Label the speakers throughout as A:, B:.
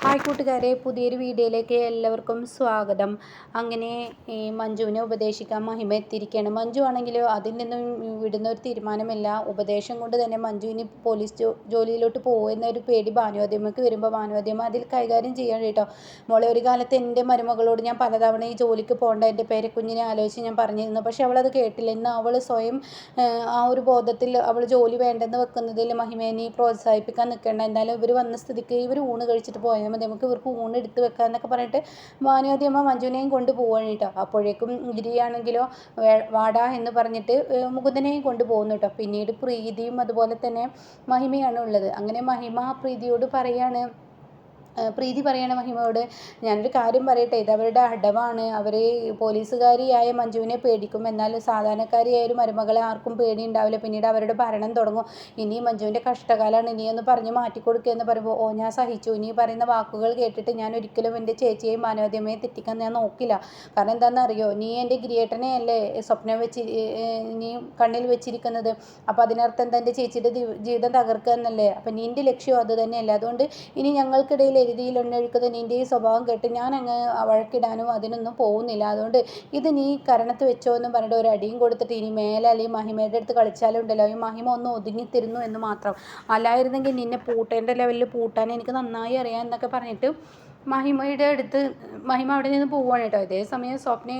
A: Hi കൂട്ടുകാരെ പുതിയൊരു വീഡിയോയിലേക്ക് എല്ലാവർക്കും സ്വാഗതം. അങ്ങനെ ഈ മഞ്ജുവിനെ ഉപദേശിക്കാൻ മഹിമ എത്തിയിരിക്കുകയാണ്. മഞ്ജു ആണെങ്കിലോ അതിൽ നിന്നും വിടുന്ന ഒരു തീരുമാനമില്ല. ഉപദേശം കൊണ്ട് തന്നെ മഞ്ജു ഇനി പോലീസ് ജോലിയിലോട്ട് പോകുന്ന ഒരു പേടി ഭാനുവാദ്യമക്ക് വരുമ്പോൾ ഭാനുവാദ്യമ അതിൽ കൈകാര്യം ചെയ്യണം കേട്ടോ. മോളെ ഒരു കാലത്ത് എന്റെ മരുമകളോട് ഞാൻ പലതവണ ഈ ജോലിക്ക് പോകേണ്ട എന്റെ പേരെ കുഞ്ഞിനെ ആലോചിച്ച് ഞാൻ പറഞ്ഞിരുന്നു. പക്ഷേ അവളത് കേട്ടില്ല. ഇന്ന് അവൾ സ്വയം ആ ഒരു ബോധത്തിൽ അവൾ ജോലി വേണ്ടെന്ന് വെക്കുന്നതിൽ മഹിമേനെ പ്രോത്സാഹിപ്പിക്കാൻ നിൽക്കേണ്ട. എന്തായാലും ഇവർ വന്ന സ്ഥിതിക്ക് ഇവർ ഊണ് കഴിച്ചിട്ട് പോയാൽ മതി നമുക്ക് ഇവർക്ക് ഊണ് എടുത്ത് വെക്കാം എന്നൊക്കെ പറഞ്ഞിട്ട് ഭാനുവതിയമ്മ മഞ്ജുവിനെയും കൊണ്ട് പോവാണ് കേട്ടോ. അപ്പോഴേക്കും ഗിരിയാണെങ്കിലോ വാടാ എന്ന് പറഞ്ഞിട്ട് മുകുന്ദനെയും കൊണ്ട് പോകുന്നു കേട്ടോ. പിന്നീട് പ്രീതിയും അതുപോലെ തന്നെ മഹിമയാണ് ഉള്ളത്. അങ്ങനെ മഹിമ പ്രീതിയോട് പറയാണ് പ്രീതി പറയണ മഹിമയോട് ഞാനൊരു കാര്യം പറയട്ടെ. ഇത് അവരുടെ അടവാണ്. അവർ പോലീസുകാരിയായ മഞ്ജുവിനെ പേടിക്കും. എന്നാൽ സാധാരണക്കാരിയായ ഒരു മരുമകളെ ആർക്കും പേടി ഉണ്ടാവില്ല പിന്നീട് അവരുടെ ഭരണം തുടങ്ങും. ഇനി മഞ്ജുവിന്റെ കഷ്ടകാലമാണ് ഇനിയൊന്ന് പറഞ്ഞ് മാറ്റിക്കൊടുക്കുക എന്ന് പറയുമ്പോൾ ഓ ഞാൻ സഹിച്ചു. ഇനി പറയുന്ന വാക്കുകൾ കേട്ടിട്ട് ഞാൻ ഒരിക്കലും എന്റെ ചേച്ചിയെയും മാനവദ്യമയെ തെറ്റിക്കാൻ ഞാൻ നോക്കില്ല. കാരണം എന്താണെന്ന് അറിയോ നീ എന്റെ ഗിരിയേട്ടനെ അല്ലേ സ്വപ്നം വെച്ച് നീ കണ്ണിൽ വെച്ചിരിക്കുന്നത്? അപ്പോൾ അതിനർത്ഥം എന്താ? എന്റെ ചേച്ചിയുടെ ജീവിതം തകർക്കുക എന്നല്ലേ അപ്പം നിന്റെ ലക്ഷ്യം അത് തന്നെയല്ലേ. അതുകൊണ്ട് ഇനി ഞങ്ങൾക്കിടയിൽ എരുതിയിൽ തന്നെ എന്റെ ഈ സ്വഭാവം കേട്ട് ഞാൻ അങ്ങ് വഴക്കിടാനും അതിനൊന്നും പോകുന്നില്ല. അതുകൊണ്ട് ഇത് നീ കരണത്ത് വെച്ചോ എന്ന് പറഞ്ഞിട്ട് ഒരു അടിയും കൊടുത്തിട്ട് ഇനി മേലെ അല്ലെങ്കിൽ മഹിമയുടെ അടുത്ത് കളിച്ചാലും ഉണ്ടല്ലോ. ഈ മഹിമ ഒന്ന് ഒതുങ്ങിത്തിരുന്നു എന്ന് മാത്രം. അല്ലായിരുന്നെങ്കിൽ നിന്നെ പൂട്ടേണ്ട ലെവലിൽ പൂട്ടാൻ എനിക്ക് നന്നായി അറിയാം എന്നൊക്കെ പറഞ്ഞിട്ട് മഹിമയുടെ അടുത്ത് മഹിമ അവിടെ നിന്ന് പോവുകയാണ് കേട്ടോ. അതേസമയം സ്വപ്ന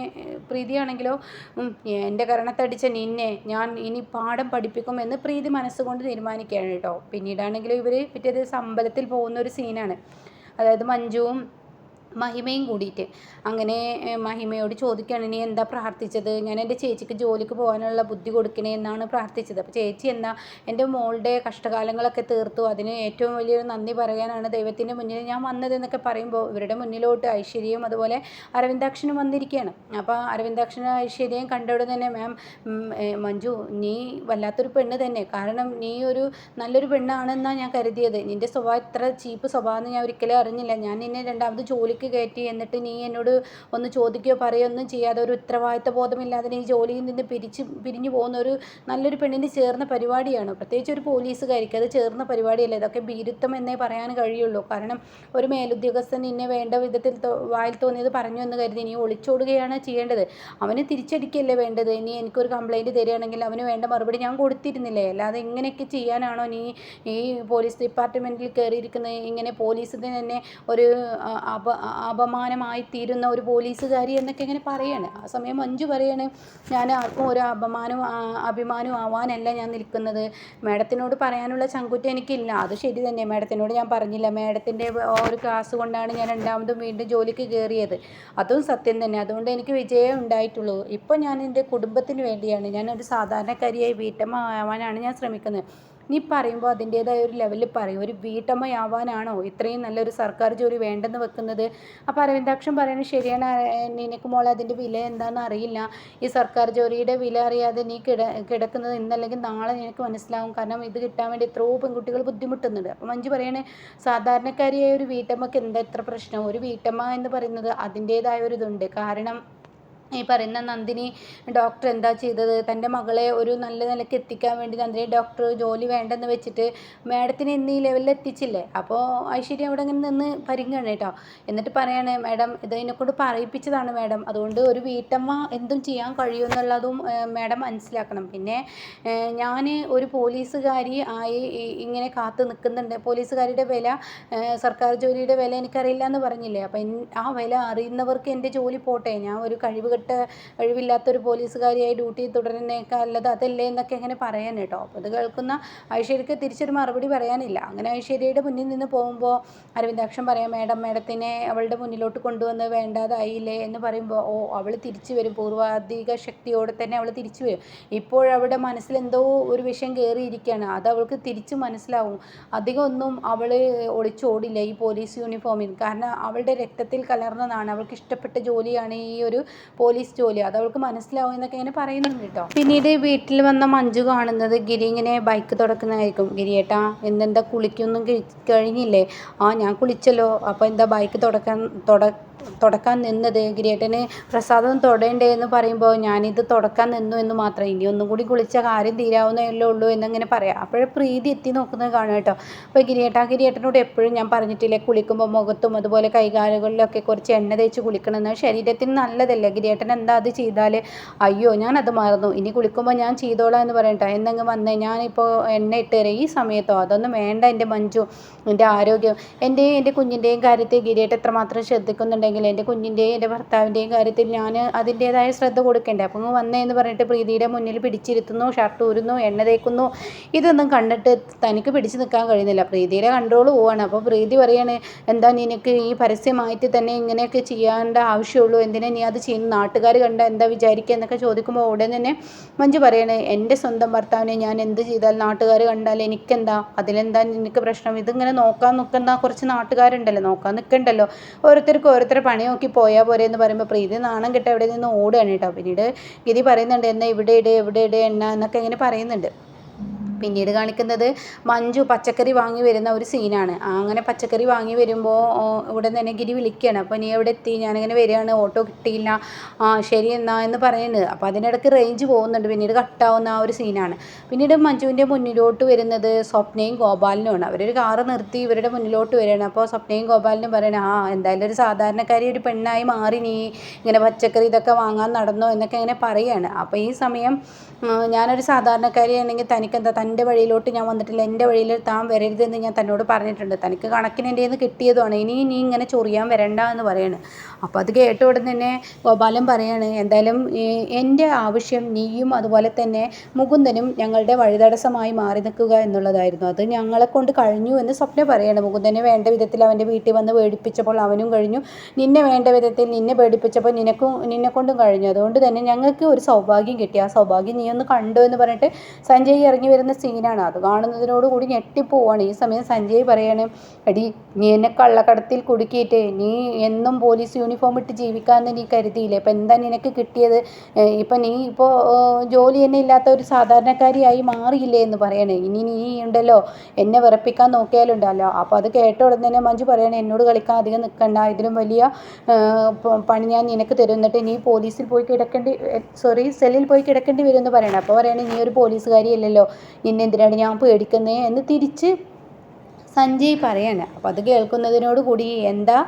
A: പ്രീതിയാണെങ്കിലോ എന്റെ കരണത്തടിച്ച നിന്നെ ഞാൻ ഇനി പാഠം പഠിപ്പിക്കും എന്ന് പ്രീതി മനസ്സുകൊണ്ട് തീരുമാനിക്കുകയാണ് കേട്ടോ. പിന്നീടാണെങ്കിലും ഇവർ പിറ്റേ ദിവസം അമ്പലത്തിൽ പോകുന്ന ഒരു സീനാണ് അതായത് മഞ്ജുവും മഹിമയും കൂടിയിട്ട്. അങ്ങനെ മഹിമയോട് ചോദിക്കുകയാണ് നീ എന്താ പ്രാർത്ഥിച്ചത്? ഞാൻ എന്റെ ചേച്ചിക്ക് ജോലിക്ക് പോകാനുള്ള ബുദ്ധി കൊടുക്കണേ എന്നാണ് പ്രാർത്ഥിച്ചത്. അപ്പോൾ ചേച്ചി എന്താ എന്റെ മോളുടെ കഷ്ടകാലങ്ങളൊക്കെ തീർത്തു. അതിന് ഏറ്റവും വലിയൊരു നന്ദി പറയാനാണ് ദൈവത്തിന്റെ മുന്നിൽ ഞാൻ വന്നതെന്നൊക്കെ പറയുമ്പോൾ ഇവരുടെ മുന്നിലോട്ട് ഐശ്വര്യയും അതുപോലെ അരവിന്ദാക്ഷനും വന്നിരിക്കുകയാണ്. അപ്പോൾ അരവിന്ദാക്ഷനും ഐശ്വര്യയും കണ്ടവിടെ തന്നെ മാം മഞ്ജു നീ വല്ലാത്തൊരു പെണ്ണ് തന്നെ. കാരണം നീ ഒരു നല്ലൊരു പെണ്ണാണെന്നാണ് ഞാൻ കരുതിയത്. നിന്റെ സ്വഭാവം ഇത്ര ചീപ്പ് സ്വഭാവം എന്ന് ഞാൻ ഒരിക്കലും അറിഞ്ഞില്ല. ഞാൻ നിന്നെ രണ്ടാമത് ജോലിക്ക് ജോലിക്ക് കയറ്റി എന്നിട്ട് നീ എന്നോട് ഒന്ന് ചോദിക്കുകയോ പറയുകയോ ഒന്നും ചെയ്യാതെ ഒരു ഉത്തരവാദിത്ത ബോധമില്ലാതെ നീ ജോലിയിൽ നിന്ന് പിരിച്ച് പിരിഞ്ഞു പോകുന്ന ഒരു നല്ലൊരു പെണ്ണിന് ചേർന്ന പരിപാടിയാണ്. പ്രത്യേകിച്ച് ഒരു പോലീസുകാരിക്ക് അത് ചേർന്ന പരിപാടിയല്ല? ഇതൊക്കെ ഭീരുത്വം എന്നേ പറയാൻ കഴിയുള്ളൂ. കാരണം ഒരു മേലുദ്യോഗസ്ഥൻ നിന്നെ വേണ്ട വിധത്തിൽ വായിൽ തോന്നിയത് പറഞ്ഞു എന്ന് കരുതി നീ ഒളിച്ചോടുകയാണ് ചെയ്യേണ്ടത്. അവന് തിരിച്ചടിക്കല്ലേ വേണ്ടത്? ഇനി എനിക്കൊരു കംപ്ലൈന്റ് തരികയാണെങ്കിൽ അവന് വേണ്ട മറുപടി ഞാൻ കൊടുത്തിരുന്നില്ലേ? അല്ലാതെ ഇങ്ങനെയൊക്കെ ചെയ്യാനാണോ നീ ഈ പോലീസ് ഡിപ്പാർട്ട്മെന്റിൽ കയറിയിരിക്കുന്നത്? ഇങ്ങനെ പോലീസിന് തന്നെ ഒരു അപ അപമാനമായി തീരുന്ന ഒരു പോലീസുകാരി എന്നൊക്കെ ഇങ്ങനെ പറയാണ്. ആ സമയം മഞ്ജു പറയാണ് ഞാൻ ആർക്കും ഒരു അപമാനവും അഭിമാനവും ആവാനല്ല ഞാൻ നിൽക്കുന്നത്. മേഡത്തിനോട് പറയാനുള്ള ചങ്കുറ്റം എനിക്കില്ല. അത് ശരി തന്നെ. മേഡത്തിനോട് ഞാൻ പറഞ്ഞില്ല. മേഡത്തിന്റെ ഒരു ക്ലാസ് കൊണ്ടാണ് ഞാൻ രണ്ടാമതും വീണ്ടും ജോലിക്ക് കയറിയത്. അതും സത്യം തന്നെ. അതുകൊണ്ട് എനിക്ക് വിജയം ഉണ്ടായിട്ടുള്ളൂ. ഇപ്പോൾ ഞാൻ എന്റെ കുടുംബത്തിന് വേണ്ടിയാണ്. ഞാനൊരു സാധാരണക്കാരിയായി വീട്ടമ്മ ആവാനാണ് ഞാൻ ശ്രമിക്കുന്നത്. നീ പറയുമ്പോൾ അതിന്റേതായ ഒരു ലെവലിൽ പറയും. ഒരു വീട്ടമ്മയാവാനാണോ ഇത്രയും നല്ലൊരു സർക്കാർ ജോലി വേണ്ടെന്ന് വെക്കുന്നത്? അപ്പോൾ അരവിന്ദാക്ഷൻ പറയുന്നത് ശരിയാണ് നിനക്ക് മോളെ അതിന്റെ വില എന്താണെന്ന് അറിയില്ല. ഈ സർക്കാർ ജോലിയുടെ വില അറിയാതെ നീ കിട കിടക്കുന്നത് ഇന്നല്ലെങ്കിൽ നാളെ നിനക്ക് മനസ്സിലാവും. കാരണം ഇത് കിട്ടാൻ വേണ്ടി എത്രയോ പെൺകുട്ടികൾ ബുദ്ധിമുട്ടുന്നുണ്ട്. അപ്പോൾ മഞ്ജു പറയണേ സാധാരണക്കാരിയായ ഒരു വീട്ടമ്മക്ക് എന്താ ഇത്ര പ്രശ്നം? ഒരു വീട്ടമ്മ എന്ന് പറയുന്നത് അതിന്റേതായ ഒരു ഇതുണ്ട്. കാരണം ഈ പറയുന്ന നന്ദിനി ഡോക്ടർ എന്താ ചെയ്തത്? തന്റെ മകളെ ഒരു നല്ല നിലയ്ക്ക് എത്തിക്കാൻ വേണ്ടി നന്ദിനി ഡോക്ടർ ജോലി വേണ്ടെന്ന് വെച്ചിട്ട് മാഡത്തിന് ഇന്ന് ഈ ലെവലിൽ എത്തിച്ചില്ലേ? അപ്പോൾ ഐശ്വര്യ അവിടെ ഇങ്ങനെ നിന്ന് പരിങ്ങാണ് കേട്ടോ. എന്നിട്ട് പറയാണ് മാഡം ഇത് ഇതിനെക്കൊണ്ട് പറയിപ്പിച്ചതാണ് മാഡം. അതുകൊണ്ട് ഒരു വീട്ടമ്മ എന്തും ചെയ്യാൻ കഴിയുമെന്നുള്ളതും മാഡം മനസ്സിലാക്കണം. പിന്നെ ഞാൻ ഒരു പോലീസുകാരി ആയി ഇങ്ങനെ കാത്ത് നിൽക്കുന്നുണ്ട്. പോലീസുകാരിയുടെ വില സർക്കാർ ജോലിയുടെ വില എനിക്കറിയില്ല എന്ന് പറഞ്ഞില്ലേ? അപ്പം ആ വില അറിയുന്നവർക്ക് എന്റെ ജോലി പോട്ടെ. ഞാൻ ഒരു കഴിവ് കഴിവില്ലാത്ത കഴിവില്ലാത്തൊരു പോലീസുകാരിയായി ഡ്യൂട്ടി തുടരുന്നേക്കാൾ തുടരുന്നേക്കാളുള്ളത് അതല്ലേ എന്നൊക്കെ ഇങ്ങനെ പറയാൻ കേട്ടോ. അപ്പോൾ അത് കേൾക്കുന്ന ഐശ്വര്യക്ക് തിരിച്ചൊരു മറുപടി പറയാനില്ല. അങ്ങനെ ഐശ്വര്യയുടെ മുന്നിൽ നിന്ന് പോകുമ്പോൾ അരവിന്ദാക്ഷൻ പറയാം മേഡം മേഡത്തിനെ അവളുടെ മുന്നിലോട്ട് കൊണ്ടുവന്ന് വേണ്ടാതായില്ലേ? എന്ന് പറയുമ്പോൾ ഓ അവൾ തിരിച്ചു വരും. പൂർവാധിക ശക്തിയോടെ തന്നെ അവൾ തിരിച്ചു വരും. ഇപ്പോഴവളുടെ മനസ്സിലെന്തോ ഒരു വിഷയം കയറിയിരിക്കുകയാണ് അത് അവൾക്ക് തിരിച്ച് മനസ്സിലാവും. അധികം ഒന്നും അവൾ ഒളിച്ചോടില്ല ഈ പോലീസ് യൂണിഫോമിൽ. കാരണം അവളുടെ രക്തത്തിൽ കലർന്നതാണ്. അവൾക്ക് ഇഷ്ടപ്പെട്ട ജോലിയാണ് ഈ ഒരു പോലീസ് ജോലി. അത് അവൾക്ക് മനസ്സിലാവും എന്നൊക്കെ ഇങ്ങനെ പറയുന്നുണ്ട് കേട്ടോ. പിന്നീട് വീട്ടിൽ വന്ന മഞ്ജു കാണുന്നത് ഗിരി ഇങ്ങനെ ബൈക്ക് തുടക്കുന്നതായിരിക്കും. ഗിരിയേട്ടാ എന്തെന്താ കുളിക്കൊന്നും കഴിഞ്ഞില്ലേ? ആ ഞാൻ കുളിച്ചല്ലോ. അപ്പോൾ എന്താ ബൈക്ക് തുടക്കാൻ തുട തുടക്കാൻ നിന്നത് ഗിരിയേട്ടന് പ്രസാദം തൊടേണ്ടേ എന്ന് പറയുമ്പോൾ ഞാനിത് തുടക്കാൻ നിന്നു എന്ന് മാത്രം. ഇനി ഒന്നും കൂടി കുളിച്ച കാര്യം തീരാവുന്നതല്ലേ ഉള്ളൂ എന്നിങ്ങനെ പറയാം. അപ്പോഴേ പ്രീതി എത്തി നോക്കുന്നത് കാണും കേട്ടോ. അപ്പോൾ ഗിരിയേട്ടാ ഗിരിയേട്ടനോട് എപ്പോഴും ഞാൻ പറഞ്ഞിട്ടില്ലേ കുളിക്കുമ്പോൾ മുഖത്തും അതുപോലെ കൈകാലുകളിലൊക്കെ കുറച്ച് എണ്ണ തേച്ച് കുളിക്കണമെന്ന്. ശരീരത്തിന് നല്ലതല്ലേ? ഗിരിയേട്ടൻ എന്താ അത് ചെയ്താൽ അയ്യോ ഞാൻ അത് മറന്നു. ഇനി കുളിക്കുമ്പോൾ ഞാൻ ചെയ്തോളാം എന്ന് പറയട്ടെ. എന്തെങ്കിലും വന്നേ ഞാനിപ്പോൾ എണ്ണ ഇട്ട് തരാം. ഈ സമയത്തോ? അതൊന്നും വേണ്ട എന്റെ മഞ്ജു എന്റെ ആരോഗ്യം. എന്റെയും എന്റെ കുഞ്ഞിന്റെയും കാര്യത്തിൽ ഗിരിയേട്ടൻ എത്രമാത്രം ശ്രദ്ധിക്കുന്നുണ്ടെങ്കിൽ എന്റെ കുഞ്ഞിന്റെയും എന്റെ ഭർത്താവിന്റെയും കാര്യത്തിൽ ഞാൻ അതിന്റേതായ ശ്രദ്ധ കൊടുക്കണ്ടേ. അപ്പം വന്നേ എന്ന് പറഞ്ഞിട്ട് പ്രീതിയുടെ മുന്നിൽ പിടിച്ചിരുത്തുന്നു ഷർട്ട് ഊരുന്നു എണ്ണ തേക്കുന്നു. ഇതൊന്നും കണ്ടിട്ട് തനിക്ക് പിടിച്ചു നിൽക്കാൻ കഴിയുന്നില്ല. പ്രീതിയുടെ കൺട്രോൾ പോവാണ്. അപ്പോൾ പ്രീതി പറയാണ് എന്താ നിനക്ക് ഈ പരസ്യമായിട്ട് തന്നെ ഇങ്ങനെയൊക്കെ ചെയ്യേണ്ട ആവശ്യമുള്ളൂ? എന്തിനാ നീ അത് ചെയ്യുന്നു നാട്ടുകാർ കണ്ട എന്താ വിചാരിക്കുക? എന്നൊക്കെ ചോദിക്കുമ്പോൾ ഉടൻ തന്നെ മഞ്ജു പറയണേ എന്റെ സ്വന്തം ഭർത്താവിനെ ഞാൻ എന്ത് ചെയ്താൽ നാട്ടുകാർ കണ്ടാൽ എനിക്കെന്താ? അതിലെന്താ നിനക്ക് പ്രശ്നം? ഇതിങ്ങനെ നോക്കാൻ നിൽക്കുന്ന കുറച്ച് നാട്ടുകാരുണ്ടല്ലോ നോക്കാൻ നിൽക്കണ്ടല്ലോ. ഓരോരുത്തർക്ക് ഓരോരുത്തർ പണി നോക്കി പോയാൽ പോരെ എന്ന് പറയുമ്പോൾ പ്രീതി നാണം കെട്ട് എവിടെ നിന്ന് ഓടുകയാണ് കേട്ടോ. പിന്നീട് ഗിരി പറയുന്നുണ്ട് എന്നെ ഇവിടെ ഇട് എവിടെ ഇട് എണ്ണ എന്നൊക്കെ ഇങ്ങനെ പറയുന്നുണ്ട്. പിന്നീട് കാണിക്കുന്നത് മഞ്ജു പച്ചക്കറി വാങ്ങി വരുന്ന ഒരു സീനാണ്. അങ്ങനെ പച്ചക്കറി വാങ്ങി വരുമ്പോൾ ഉടൻ തന്നെ ഗിരി വിളിക്കുകയാണ് അപ്പോൾ നീ എവിടെ എത്തി? ഞാനിങ്ങനെ വരികയാണ്. ഓട്ടോ കിട്ടിയില്ല. ആ ശരി എന്നാ എന്ന് പറയുന്നത്. അപ്പോൾ അതിനിടയ്ക്ക് റേഞ്ച് പോകുന്നുണ്ട്. പിന്നീട് കട്ടാവുന്ന ആ ഒരു സീനാണ്. പിന്നീട് മഞ്ജുവിന്റെ മുന്നിലോട്ട് വരുന്നത് സ്വപ്നയും ഗോപാലിനുമാണ്. അവരൊരു കാറ് നിർത്തി ഇവരുടെ മുന്നിലോട്ട് വരികയാണ്. അപ്പോൾ സ്വപ്നയും ഗോപാലിനും പറയണം ആ എന്തായാലും ഒരു സാധാരണക്കാരി ഒരു പെണ്ണായി മാറി നീ ഇങ്ങനെ പച്ചക്കറി ഇതൊക്കെ വാങ്ങാൻ നടന്നോ എന്നൊക്കെ ഇങ്ങനെ പറയുകയാണ് അപ്പോൾ ഈ സമയം ഞാനൊരു സാധാരണക്കാരിയാണെങ്കിൽ തനിക്കെന്താ തന്റെ വഴിയിലോട്ട് ഞാൻ വന്നിട്ടില്ല. എന്റെ വഴിയിൽ താൻ വരരുതെന്ന് ഞാൻ തന്നോട് പറഞ്ഞിട്ടുണ്ട്. തനിക്ക് കണക്കിന് എന്റെ നിന്ന് കിട്ടിയതുമാണ്. ഇനി നീ ഇങ്ങനെ ചൊറിയാൻ വരണ്ട എന്ന് പറയാണ്. അപ്പോൾ അത് കേട്ട ഉടൻ തന്നെ ഗോപാലൻ പറയാണ് എന്തായാലും എന്റെ ആവശ്യം നീയും അതുപോലെ തന്നെ മുകുന്ദനും ഞങ്ങളുടെ വഴിതടസ്സമായി മാറി നിൽക്കുക എന്നുള്ളതായിരുന്നു. അത് ഞങ്ങളെ കൊണ്ട് കഴിഞ്ഞു എന്ന് സ്വപ്ന പറയാണ്. മുകുന്ദനെ വേണ്ട വിധത്തിൽ അവന്റെ വീട്ടിൽ വന്ന് പേടിപ്പിച്ചപ്പോൾ അവനും കഴിഞ്ഞു. നിന്നെ വേണ്ട വിധത്തിൽ നിന്നെ പേടിപ്പിച്ചപ്പോൾ നിനക്കും നിന്നെ കൊണ്ടും കഴിഞ്ഞു. അതുകൊണ്ട് തന്നെ ഞങ്ങൾക്ക് ഒരു സൗഭാഗ്യം കിട്ടി. ആ സൗഭാഗ്യം നീ ഒന്ന് കണ്ടു എന്ന് പറഞ്ഞിട്ട് സഞ്ജയ് ഇറങ്ങി വരുന്ന സീനാണ്. അത് കാണുന്നതിനോടുകൂടി ഞെട്ടിപ്പോവാണ്. ഈ സമയം സഞ്ജയ് പറയാണ് എടി നീ എന്നെ കള്ളക്കടത്തിൽ കുടുക്കിയിട്ട്. നീ എന്നും പോലീസ് യൂണിഫോം ഇട്ട് ജീവിക്കാമെന്ന് നീ കരുതിയില്ലേ? ഇപ്പം എന്താ നിനക്ക് കിട്ടിയത്? ഇപ്പം നീ ഇപ്പോൾ ജോലി തന്നെ ഇല്ലാത്ത ഒരു സാധാരണക്കാരിയായി മാറിയില്ലേ എന്ന് പറയണേ. ഇനി നീ ഉണ്ടല്ലോ. എന്നെ വിറപ്പിക്കാൻ നോക്കിയാലുണ്ടല്ലോ അപ്പോൾ അത് കേട്ട ഉടനെ തന്നെ മഞ്ജു പറയണേ എന്നോട് കളിക്കാൻ അധികം നിൽക്കണ്ട ഇതിലും വലിയ പണി ഞാൻ നിനക്ക് തരും. എന്നിട്ട് നീ പോലീസിൽ പോയി കിടക്കേണ്ടി സോറി സെല്ലിൽ പോയി കിടക്കേണ്ടി വരും എന്ന് പറയണം. അപ്പോൾ പറയണേ നീ ഒരു പോലീസുകാരിയല്ലല്ലോ. നിന്നെ എന്തിനാണ് ഞാൻ പേടിക്കുന്നത് എന്ന് തിരിച്ച് സഞ്ജയ് പറയാണ്. അപ്പം അത് കേൾക്കുന്നതിനോട് കൂടി എന്താ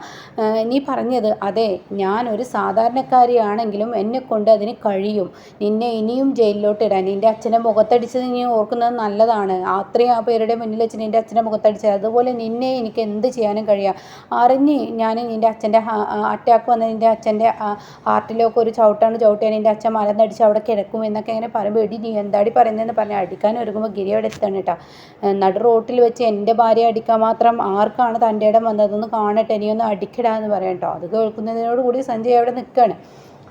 A: നീ പറഞ്ഞത് അതെ ഞാനൊരു സാധാരണക്കാരിയാണെങ്കിലും എന്നെ കൊണ്ട് അതിന് കഴിയും. നിന്നെ ഇനിയും ജയിലിലോട്ട് ഇടാൻ. നിന്റെ അച്ഛന്റെ മുഖത്തടിച്ചത് നീ ഓർക്കുന്നത് നല്ലതാണ്. അത്രയും ആ പേരുടെ മുന്നിൽ വെച്ച് നിന്റെ അച്ഛന്റെ മുഖത്തടിച്ചത് അതുപോലെ നിന്നെ എനിക്ക് എന്ത് ചെയ്യാനും കഴിയാം. അറിഞ്ഞ് ഞാൻ നിന്റെ അച്ഛന്റെ അറ്റാക്ക് വന്ന നിന്റെ അച്ഛന്റെ ഹാർട്ടിലൊക്കെ ഒരു ചവിട്ടാണ് ചവിട്ടിയാൽ നിന്റെ അച്ഛൻ മലന്നടിച്ച് അവിടെ കിടക്കും എന്നൊക്കെ ഇങ്ങനെ പറയുമ്പോൾ എടി നീ എന്താടി പറയുന്നതെന്ന് പറഞ്ഞാൽ അടിക്കാൻ ഒരുങ്ങുമ്പോൾ ഗിരി അവിടെ എത്താണ് കേട്ടോ നടു റോട്ടിൽ വെച്ച് എന്റെ ഭാര്യ അടിക്കാൻ മാത്രം ആർക്കാണ് തന്റെ ഇടം വന്നതെന്ന് കാണട്ടെ ഇനിയൊന്ന് അടിക്കടാ എന്ന് കേട്ടോ അത് കേൾക്കുന്നതിനോട് കൂടി സഞ്ജയ് അവിടെ നിൽക്കുകയാണ്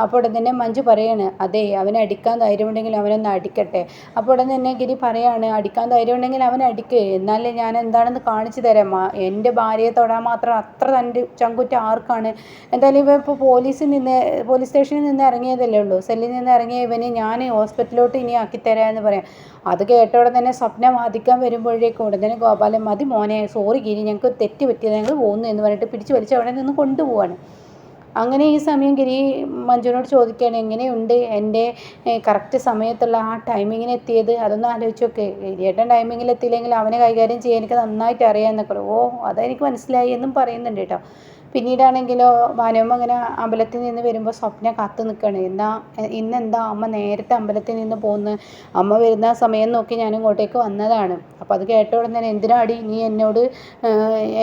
A: അപ്പോൾ ഉടൻ തന്നെ മഞ്ജു പറയാണ് അതെ അവനെ അടിക്കാൻ ധൈര്യമുണ്ടെങ്കിൽ അവനൊന്ന് അടിക്കട്ടെ. അപ്പോൾ ഉടൻ തന്നെ ഗിരി പറയാണ് അടിക്കാൻ ധൈര്യമുണ്ടെങ്കിൽ അവൻ അടിക്ക്. എന്നാലേ ഞാൻ എന്താണെന്ന് കാണിച്ചു തരാം. എന്റെ ഭാര്യയെ തൊടാൻ മാത്രം അത്ര തന്റെ ചങ്കുറ്റ ആർക്കാണ്. എന്തായാലും ഇവ ഇപ്പോൾ പോലീസിൽ നിന്ന് പോലീസ് സ്റ്റേഷനിൽ നിന്ന് ഇറങ്ങിയതല്ലേ ഉള്ളൂ. സെല്ലിൽ നിന്ന് ഇറങ്ങിയ ഇവന് ഞാൻ ഹോസ്പിറ്റലിലോട്ട് ഇനി ആക്കിത്തരാം എന്ന് പറയാം. അത് കേട്ട ഉടൻ തന്നെ സ്വപ്നം വാദിക്കാൻ വരുമ്പോഴേക്കും ഉടൻ തന്നെ ഗോപാലൻ മതി മോനെ സോറി ഗിരി ഞങ്ങൾക്ക് തെറ്റ് പറ്റിയത് ഞങ്ങൾ പോകുന്നു എന്ന് പറഞ്ഞിട്ട് പിടിച്ച് വലിച്ച് അവിടെ നിന്ന് കൊണ്ടുപോവാണ്. അങ്ങനെ ഈ സമയം ഗിരി മഞ്ജുവിനോട് ചോദിക്കുകയാണ് എങ്ങനെയുണ്ട് എന്റെ കറക്റ്റ് സമയത്തുള്ള ആ ടൈമിങ്ങിന് എത്തിയത്? അതൊന്ന് ആലോചിച്ച് നോക്ക്. ഗിരിയേട്ടൻ ടൈമിങ്ങിൽ എത്തിയില്ലെങ്കിൽ അവനെ കൈകാര്യം ചെയ്യാൻ എനിക്ക് നന്നായിട്ട് അറിയാം എന്നൊക്കെ ഓ അതെനിക്ക് മനസ്സിലായി എന്നും പറയുന്നുണ്ട് കേട്ടോ. പിന്നീടാണെങ്കിലോ ഭാനുവമ്മ അങ്ങനെ അമ്പലത്തിൽ നിന്ന് വരുമ്പോൾ സ്വപ്ന കാത്തു നിൽക്കുകയാണ് എന്നാ ഇന്നെന്താ അമ്മ നേരത്തെ അമ്പലത്തിൽ നിന്ന് പോകുന്നത് അമ്മ വരുന്ന സമയം നോക്കി ഞാൻ ഇങ്ങോട്ടേക്ക് വന്നതാണ്. അപ്പോൾ അത് കേട്ട ഉടനെ തന്നെ എന്തിനാടി നീ എന്നോട്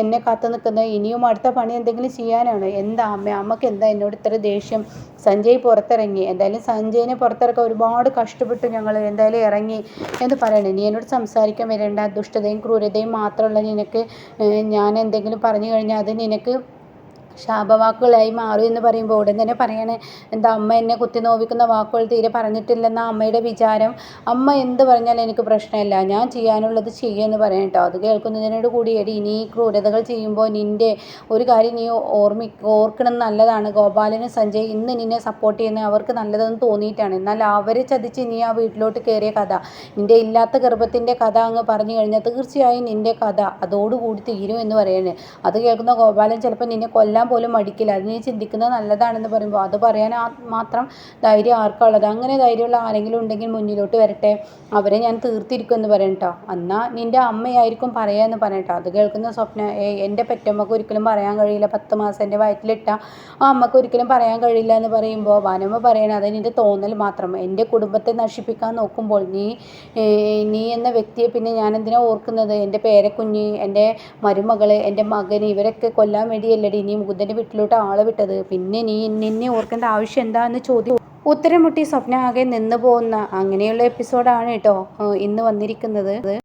A: എന്നെ കാത്തു നിൽക്കുന്നത് ഇനിയും അടുത്ത പണി എന്തെങ്കിലും ചെയ്യാനാണ്? എന്താ അമ്മ അമ്മയ്ക്ക് എന്താ എന്നോട് ഇത്ര ദേഷ്യം? സഞ്ജയ് പുറത്തിറങ്ങി. എന്തായാലും സഞ്ജയിനെ പുറത്തിറക്കാൻ ഒരുപാട് കഷ്ടപ്പെട്ടു ഞങ്ങൾ എന്തായാലും ഇറങ്ങി എന്ന് പറയണേ. നീ എന്നോട് സംസാരിക്കാൻ വരേണ്ട. ദുഷ്ടതയും ക്രൂരതയും മാത്രമുള്ള നിനക്ക് ഞാൻ എന്തെങ്കിലും പറഞ്ഞു കഴിഞ്ഞാൽ അത് നിനക്ക് ശാപവാക്കുകളായി മാറും എന്ന് പറയുമ്പോൾ ഉടൻ തന്നെ പറയണേ എന്താ അമ്മ എന്നെ കുത്തി നോവിക്കുന്ന വാക്കുകൾ തീരെ പറഞ്ഞിട്ടില്ലെന്ന അമ്മയുടെ വിചാരം? അമ്മ എന്ത് പറഞ്ഞാലും എനിക്ക് പ്രശ്നമില്ല. ഞാൻ ചെയ്യാനുള്ളത് ചെയ്യുമെന്ന് പറയാം കേട്ടോ. അത് കേൾക്കുന്നതിനോട് കൂടി എടി ഇനി ക്രൂരതകൾ ചെയ്യുമ്പോൾ നിന്റെ ഒരു കാര്യം നീ ഓർമ്മി ഓർക്കണം. നല്ലതാണ്. ഗോപാലനും സഞ്ജയ് ഇന്ന് നിന്നെ സപ്പോർട്ട് ചെയ്യുന്ന അവർക്ക് നല്ലതെന്ന് തോന്നിയിട്ടാണ്. എന്നാൽ അവരെ ചതിച്ച് നീ ആ വീട്ടിലോട്ട് കയറിയ കഥ നിന്റെ ഇല്ലാത്ത ഗർഭത്തിന്റെ കഥ അങ്ങ് പറഞ്ഞു കഴിഞ്ഞാൽ തീർച്ചയായും നിന്റെ കഥ അതോടുകൂടി തീരും എന്ന് പറയണേ. അത് കേൾക്കുന്ന ഗോപാലൻ ചിലപ്പോൾ നിന്നെ കൊല്ലാൻ തരാൻ പോലും മടിക്കില്ല. അത് നീ ചിന്തിക്കുന്നത് നല്ലതാണെന്ന് പറയുമ്പോൾ അത് പറയാൻ മാത്രം ധൈര്യം ആർക്കുള്ളത് അങ്ങനെ ധൈര്യമുള്ള ആരെങ്കിലും ഉണ്ടെങ്കിൽ മുന്നിലോട്ട് വരട്ടെ. അവരെ ഞാൻ തീർത്തിരിക്കും എന്ന് തീർത്തിരിക്കുമെന്ന് പറയട്ടോ എന്നാൽ നിന്റെ അമ്മയായിരിക്കും പറയാമെന്ന് പറയട്ടോ അത് കേൾക്കുന്ന സ്വപ്നം എന്റെ പെറ്റമ്മക്ക് ഒരിക്കലും പറയാൻ കഴിയില്ല. പത്ത് മാസം എന്റെ വയറ്റിലിട്ട ആ അമ്മയ്ക്ക് ഒരിക്കലും പറയാൻ കഴിയില്ല എന്ന് പറയുമ്പോൾ വനമ്മ പറയണത് അത് നിന്റെ തോന്നൽ മാത്രം. എന്റെ കുടുംബത്തെ നശിപ്പിക്കാൻ നോക്കുമ്പോൾ നീ നീ എന്ന വ്യക്തിയെ പിന്നെ ഞാൻ എന്തിനാ ഓർക്കുന്നത്? എന്റെ പേരക്കുഞ്ഞ് എന്റെ മരുമകൾ എന്റെ മകൻ ഇവരൊക്കെ കൊല്ലാൻ വേണ്ടിയല്ലടി. നീ മുകുന്ദന്റെ വീട്ടിലോട്ട് ആളെ വിട്ടത്. പിന്നെ നീ നിന്നെ ഓർക്കേണ്ട ആവശ്യം എന്താ എന്ന് ചോദ്യം. ഉത്തരം മുട്ടി സ്വപ്ന ആകെ നിന്ന് പോകുന്ന അങ്ങനെയുള്ള എപ്പിസോഡാണ് കേട്ടോ ഇന്ന് വന്നിരിക്കുന്നത്.